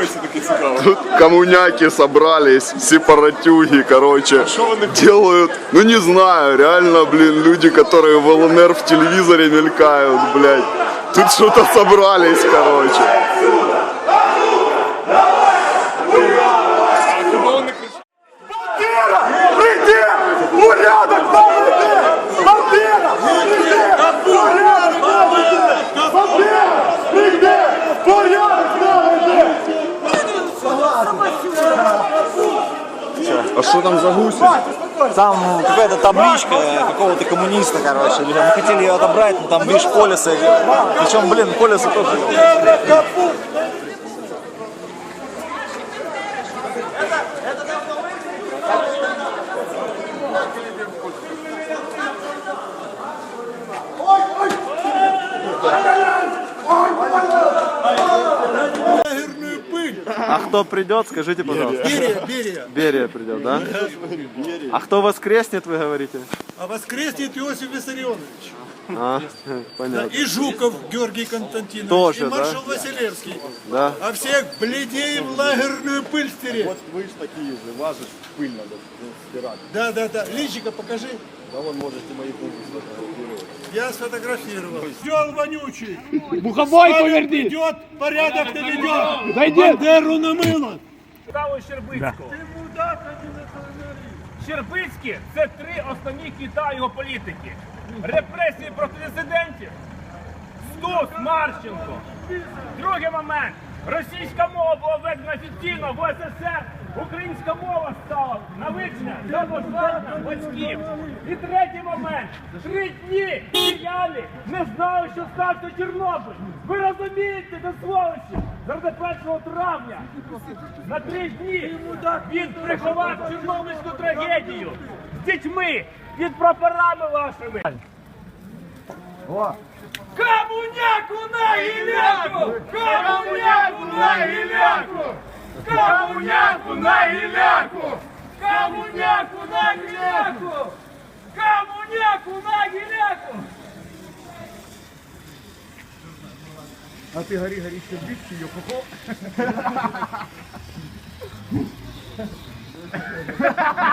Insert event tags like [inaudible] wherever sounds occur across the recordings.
Бойся таки цікаво. Тут коммуняки собрались, сепаратюги, короче, делают, ну не знаю, реально, блин, люди, которые в ЛНР в телевизоре мелькают, блядь. Тут что-то собрались, короче. А что там за гуси? Там какая-то табличка какого-то коммуниста, короче. Мы хотели ее отобрать, но там, видишь, полисы. Причем, блин, полисы тоже. А кто придет, скажите, пожалуйста. Берия, Берия. Берия придет, да? А кто воскреснет, вы говорите? А воскреснет Иосиф Виссарионович. А, [laughs] понятно. И Жуков Георгий Константинович. Тоже, и маршал да? Василевский. Да. А всех бледнее в лагерную пыль стереть. Вот вы ж такие же, вас же пыль надо стирать. Да, да, да. Личика покажи. Да вон можете мои губы сфотографировать. Я сфотографировал. Сел вонючий. Буховой поверни! Идет, порядок не ведет. Дойди! Бандеру намыло. Цікаво Щербицького. Щербицькі це три основні кита його політики. Репресії проти дисидентів. Стус Марченко. Другий момент. Російська мова була введена офіційно в СССР. Українська мова стала на вивчення для послання батьків. І третій момент. Три дні діяли, не знали, що стався Чорнобиль. Ви розумієте, де сволочі? Заради 1 травня на три дні він приховав Чорнобильську трагедію з дітьми під прапорами вашими. Комуняку на гіляку! Комуняку на гіляку! Комуняку на гіляку! Комуняку на гіляку! Комуняку на гіляку! А ти горі, горі, ще більше, йо [laughs]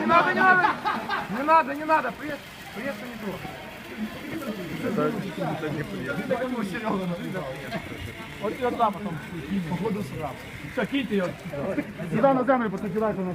Не надо, не надо! Не надо, не надо! Пресс, пресса не то. От і там потім, походу срав. Все, кіньте його. Сюди на землю, потім кидайте на,